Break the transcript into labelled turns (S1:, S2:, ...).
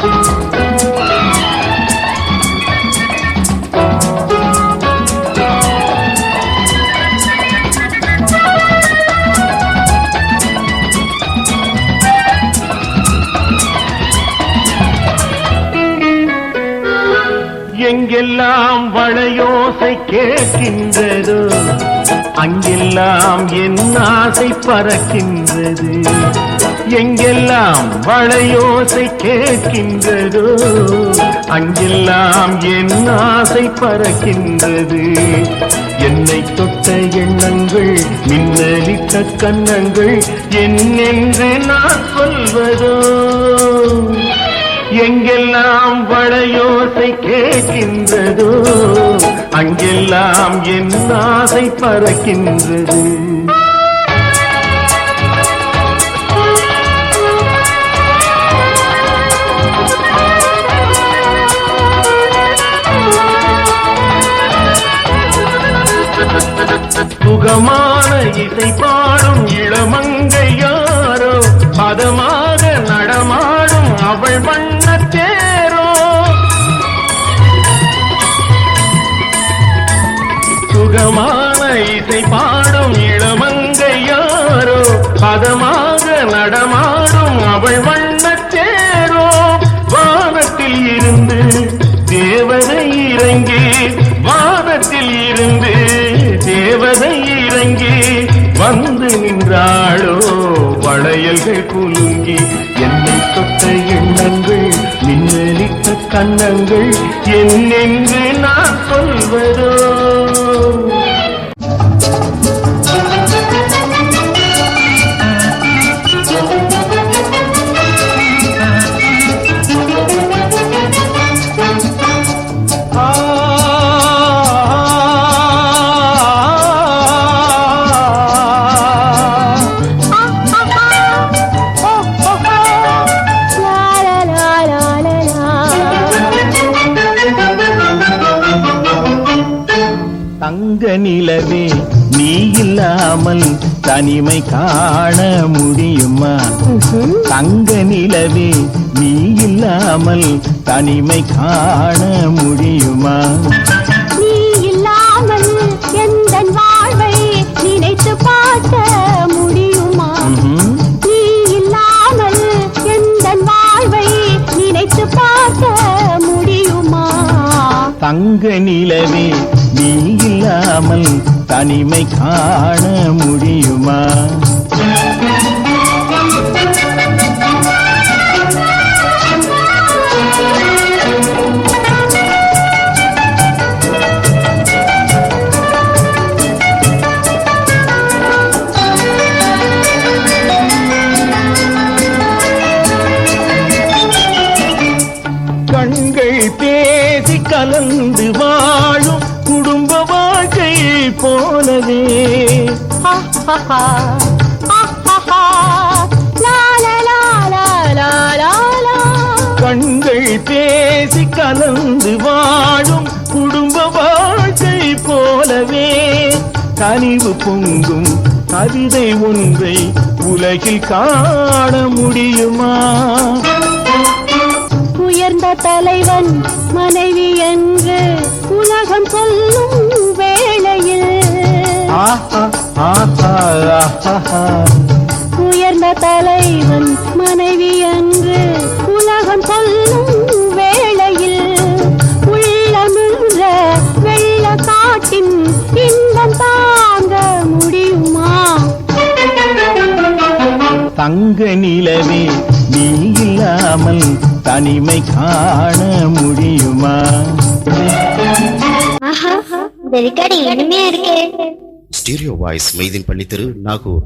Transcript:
S1: Thank you. எங்கெல்லாம் வளையோசை கேட்கின்றதோ அங்கெல்லாம் என் ஆசை பறக்கின்றது. எங்கெல்லாம் வளையோசை கேட்கின்றதோ அங்கெல்லாம் என் ஆசை பறக்கின்றது. என்னை தொட்ட எண்ணங்கள் மின்னலித்த கன்னங்கள் என்னென்று நான் சொல்வதோ எங்கெல்லாம் வளையோசை கேட்கின்றதோ அங்கெல்லாம் என் ஆசை பறக்கின்றது. சுகமான இசை பாடும் இளமங்க அவள் வண்ணத்தேரோ சுகமான இசை பாடும் இளமங்கை யாரோ? பதமாக நடமாடும் அவள் வண்ணத்தேரோ வானத்தில் இருந்து தேவதை இறங்கி வானத்தில் இருந்து தேவதை இறங்கி வந்து நின்றாளோ? வளையல்கள் குலுங்கி என்னை தொட்ட கன்னங்கள் என்னென்று நான் சொல்வதோ? தங்க நிலவே நீ இல்லாமல் தனிமை காண முடியுமா? தங்க நிலவே நீ இல்லாமல் தனிமை காண முடியுமா?
S2: நீ இல்லாமல் எந்தன் வாழ்வை நினைத்து பார்க்க முடியுமா. நீ இல்லாமல் எந்தன் வாழ்வை நினைத்து பார்க்க முடியுமா?
S1: தங்க நிலவே நீ இல்லாமல் தனிமை காண முடியுமா? போலவே
S2: ஆஹாஹா,
S1: கண்கள் பேசி கலந்து வாழும் குடும்ப வாழ்க்கை போலவே. கனிவு பொங்கும் கவிதை ஒன்றை உலகில் காண முடியுமா?
S2: உயர்ந்த தலைவன் மனைவி
S1: என்
S2: உயர்ந்த தலைவன் மனைவி என்று உலகம் சொல்லும் வேளையில் உள்ளமிழ்ந்த வெள்ள காட்டின் இன்பம் தாங்க முடியுமா?
S1: தங்க நிலவே நீ இல்லாமல் தனிமை காண முடியுமா?
S3: ஆஹா இந்த ரெக்கார்டிங் இனிமையா இருக்கே.
S4: Stereo voice Mohideen Pallitheru Nagore